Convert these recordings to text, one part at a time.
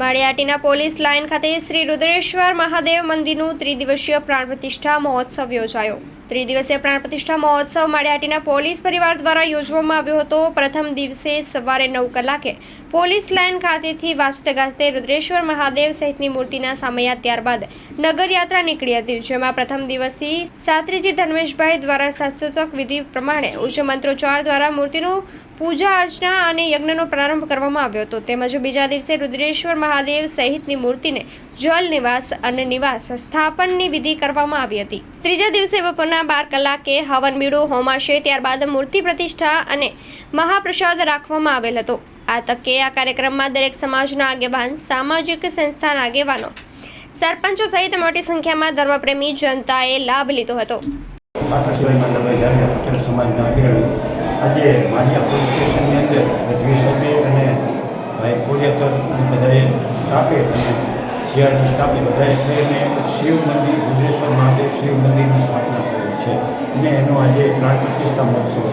માળિયાટીના police line ખાતે શ્રી રુદ્રેશ્વર મહાદેવ મંદિરનું ત્રિદિવસીય પ્રાણ પ્રતિષ્ઠા મહોત્સવ યોજાયો. ત્રિદિવસીય પ્રાણ પ્રતિષ્ઠા મહોત્સવ માળિયાટીના પોલીસ પરિવાર દ્વારા યોજવામાં આવ્યો હતો. પ્રથમ દિવસે સવારે નવ કલાકે પોલીસ લાઇન ખાતેથી વાજતે ગાજતે રુદ્રેશ્વર મહાદેવ સહિતની મૂર્તિના સામૈયા ત્યારબાદ નગરયાત્રા નીકળી હતી, જેમાં પ્રથમ દિવસથી શાસ્ત્રીજી ધર્મેશભાઈ દ્વારા શાસ્ત્રોતક વિધિ પ્રમાણે ઉચ્ચ મંત્રોચ્ચાર દ્વારા મૂર્તિનું પૂજા અર્ચના અને યજ્ઞનો પ્રારંભ કરવામાં આવ્યો હતો. તેમજ બીજા દિવસે રુદ્રેશ્વર મહાદેવ સહિતની મૂર્તિને જલ નિવાસ અને નિવાસ સ્થાપનની વિધિ કરવામાં આવી હતી. ત્રીજા દિવસે બપોરના બાર કલાકે હવન મીડું હોમાશે ત્યારબાદ મૂર્તિ પ્રતિષ્ઠા અને મહાપ્રસાદ રાખવામાં આવેલ હતો. આ તકે આ કાર્યક્રમમાં દરેક સમાજના આગેવાન, સામાજિક સંસ્થાના આગેવાનો, સરપંચો સહિત મોટી સંખ્યામાં ધર્મપ્રેમી જનતાએ લાભ લીધો હતો. આજે માજિયા પોલીસ સ્ટેશનની અંદર ગઢવી સાહેબે અને ભાઈ કોરિયાકર બધાએ સ્ટાફે અને સીઆરડી સ્ટાફે બધાએ થઈને શિવ મંદિર ભુજેશ્વર મહાદેવ શિવ મંદિરની સ્થાપના કરી છે. અને એનો આજે પ્રાણ પ્રતિષ્ઠા મહોત્સવ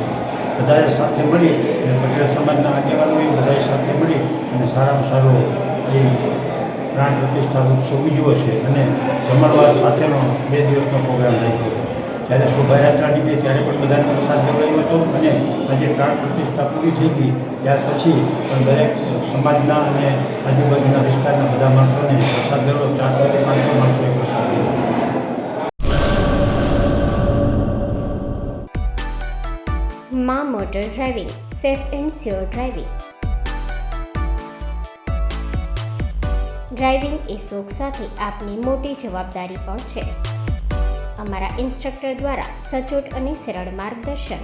બધાએ સાથે મળી અને પટેલ સમાજના આગેવાનોએ બધાએ સાથે મળી અને સારામાં સારો એ પ્રાણ પ્રતિષ્ઠા ઉત્સવ ઉજવ્યો છે અને જમણવાર સાથેનો બે દિવસનો પ્રોગ્રામ રાખ્યો. જ્યારે શોભાયાત્રા નીકળી ત્યારે પણ બધાને પ્રસાદ લેવાયો હતો અને આજે પ્રાણ પ્રતિષ્ઠા પૂરી થઈ ગઈ, ત્યાર પછી દરેક સમાજના અને આજુબાજુના વિસ્તારના બધા માણસોને પ્રસાદ લેવડો ચારસોથી પાંચસો માણસોએ પ્રસાદ દીધો મા motor driving, safe and sure driving. Driving એ શોખ સાથે આપની મોટી જવાબદારી પણ છે. અમારા ઇન્સ્ટ્રક્ટર દ્વારા સચોટ અને સરળ માર્ગદર્શન.